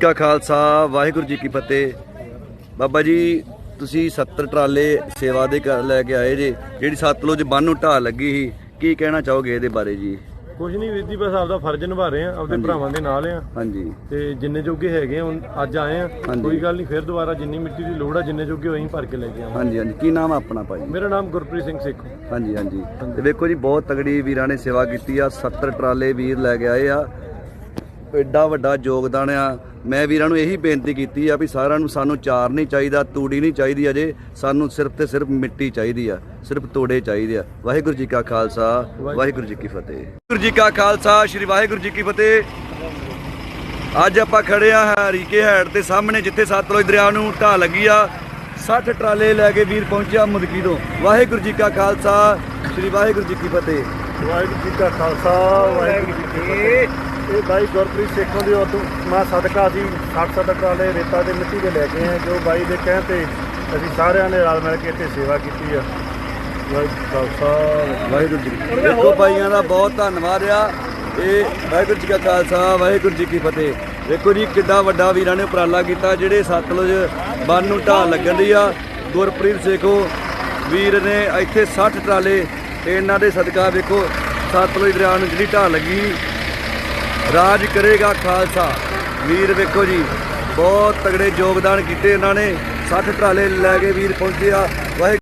ਕਾ ਖਾਲਸਾ ਵਾਹਿਗੁਰੂ ਜੀ ਕੀ ਫਤਿਹ। ਬਾਬਾ ਜੀ ਤੁਸੀਂ 70 ਟਰਾਲੇ ਸੇਵਾ ਦੇ ਘਰ ਲੈ ਕੇ ਆਏ ਜੇ ਜਿਹੜੀ ਸਤਲੁਜ ਬੰਨ ਨੂੰ ਢਾਹ ਲੱਗੀ ਸੀ ਕੀ ਕਹਿਣਾ ਚਾਹੋਗੇ ਇਹਦੇ ਬਾਰੇ ਜੀ? ਕੁਝ ਨਹੀਂ ਵੀਰ ਜੀ ਬਸ ਆਪਦਾ ਫਰਜ਼ ਨਿਭਾ ਰਹੇ ਆ ਆਪਦੇ। ਭਰਾਵਾਂ ਦੇ ਨਾਲ ਆ ਹਾਂਜੀ। ਤੇ ਜਿੰਨੇ ਜੋਗੇ ਹੈਗੇ ਆ ਹੁਣ ਅੱਜ ਆਏ ਆ ਹਾਂਜੀ। ਕੋਈ ਗੱਲ ਨਹੀਂ ਫਿਰ ਦੁਬਾਰਾ ਜਿੰਨੀ ਮਿੱਟੀ ਦੀ ਲੋੜ ਆ ਜਿੰਨੇ ਜੋਗੇ ਅਸੀਂ ਭਰ ਕੇ ਲੈ ਕੇ ਆਵਾਂਗੇ। ਹਾਂਜੀ ਹਾਂਜੀ। ਕੀ ਨਾਮ ਆ ਆਪਣਾ ਭਾਜੀ? ਮੇਰਾ ਨਾਮ ਗੁਰਪ੍ਰੀਤ ਸਿੰਘ ਸੇਖੋ। ਹਾਂਜੀ ਹਾਂਜੀ। ਤੇ ਵੇਖੋ ਜੀ ਬਹੁਤ ਤਗੜੀ ਵੀਰਾਂ ਨੇ ਸੇਵਾ ਕੀਤੀ ਆ 70 ਟਰਾਲੇ ਵੀਰ ਲੈ ਕੇ ਆਏ ਆ। ਐਡਾ ਵੱਡਾ ਯੋਗਦਾਨ ਆ। ਮੈਂ ਵੀਰਾਂ ਨੂੰ ਇਹੀ ਬੇਨਤੀ ਕੀਤੀ ਆ ਵੀ ਸਾਰਿਆਂ ਨੂੰ ਸਾਨੂੰ ਚਾਰ ਨਹੀਂ ਚਾਹੀਦਾ, ਤੂੜੀ ਨਹੀਂ ਚਾਹੀਦੀ ਅਜੇ। ਸਾਨੂੰ ਸਿਰਫ ਤੇ ਸਿਰਫ ਮਿੱਟੀ ਚਾਹੀਦੀ ਆ, ਸਿਰਫ ਤੋੜੇ ਚਾਹੀਦੇ ਆ। ਵਾਹਿਗੁਰੂ ਜੀ ਕਾ ਖਾਲਸਾ, ਵਾਹਿਗੁਰੂ ਜੀ ਕੀ ਫਤਿਹ। ਵਾਹਿਗੁਰੂ ਜੀ ਕਾ ਖਾਲਸਾ, ਸ੍ਰੀ ਵਾਹਿਗੁਰੂ ਜੀ ਕੀ ਫਤਿਹ। ਅੱਜ ਆਪਾਂ ਖੜੇ ਆ ਹਰੀਕੇ ਹੈਡ ਦੇ ਸਾਹਮਣੇ, ਜਿੱਥੇ ਸਤਲੁਜ ਦਰਿਆ ਨੂੰ ਢਾਹ ਲੱਗੀ ਆ। 60 ਟਰਾਲੇ ਲੈ ਕੇ ਵੀਰ ਪਹੁੰਚਿਆ ਮੁਦਕੀ ਤੋਂ। ਵਾਹਿਗੁਰੂ ਜੀ ਕਾ ਖਾਲਸਾ, ਸ੍ਰੀ ਵਾਹਿਗੁਰੂ ਜੀ ਕੀ ਫਤਿਹ। ਵਾਹਿਗੁਰੂ ਜੀ ਕਾ ਖਾਲਸਾ, ਵਾਹਿਗੁਰੂ ਜੀ ਕੀ ਫਤਿਹ। ਇਹ ਬਾਈ ਗੁਰਪ੍ਰੀਤ ਸੇਖੋਂ ਦੀ ਉਦੋਂ ਮਾਂ ਸਦਕਾ ਸੀ 60 ਸਦਕ ਵਾਲੇ ਰੇਤਾ ਦੇ ਮਿੱਟੀ ਦੇ ਲੈ ਕੇ ਆਏ ਜੋ ਬਾਈ ਦੇ ਕਹਿਣ ਤੇ ਅਸੀਂ ਸਾਰਿਆਂ ਨੇ ਰਲ ਮਿਲ ਕੇ ਇੱਥੇ ਸੇਵਾ ਕੀਤੀ ਆ। ਵਾਹਿਗੁਰੂ ਜੀ ਖਾਲਸਾ। ਵਾਹਿਗੁਰੂ ਜੀ ਦੇਖੋ ਭਾਈਆਂ ਦਾ ਬਹੁਤ ਧੰਨਵਾਦ ਆ। ਇਹ ਵਾਹਿਗੁਰੂ ਜੀ ਕਾ ਖਾਲਸਾ, ਵਾਹਿਗੁਰੂ ਜੀ ਕੀ ਫਤਿਹ। ਦੇਖੋ ਜੀ, ਕਿੱਡਾ ਵੱਡਾ ਵੀਰਾਂ ਨੇ ਉਪਰਾਲਾ ਕੀਤਾ, ਜਿਹੜੇ ਸਤਲੁਜ ਬੰਨ ਨੂੰ ਢਾਲ ਲੱਗਣ ਦੀ ਆ। ਗੁਰਪ੍ਰੀਤ ਸੇਖੋ ਵੀਰ ਨੇ ਇੱਥੇ 60 ਟਰਾਲੇ ਤੇ ਇਹਨਾਂ ਦੇ ਸਦਕਾ ਵੇਖੋ, ਸਤਲੁਜ ਦਰਿਆ ਨੂੰ ਜਿਹੜੀ ਢਾਲ ਲੱਗੀ। ਰਾਜ ਕਰੇਗਾ ਖਾਲਸਾ। ਵੀਰ ਵੇਖੋ ਜੀ, ਬਹੁਤ ਤਗੜੇ ਯੋਗਦਾਨ ਕੀਤੇ ਇਹਨਾਂ ਨੇ। 60 ਟਰਾਲੇ ਲੈ ਕੇ ਵੀਰ ਪਹੁੰਚੇ ਆ। ਵਾਹਿਗੁਰੂ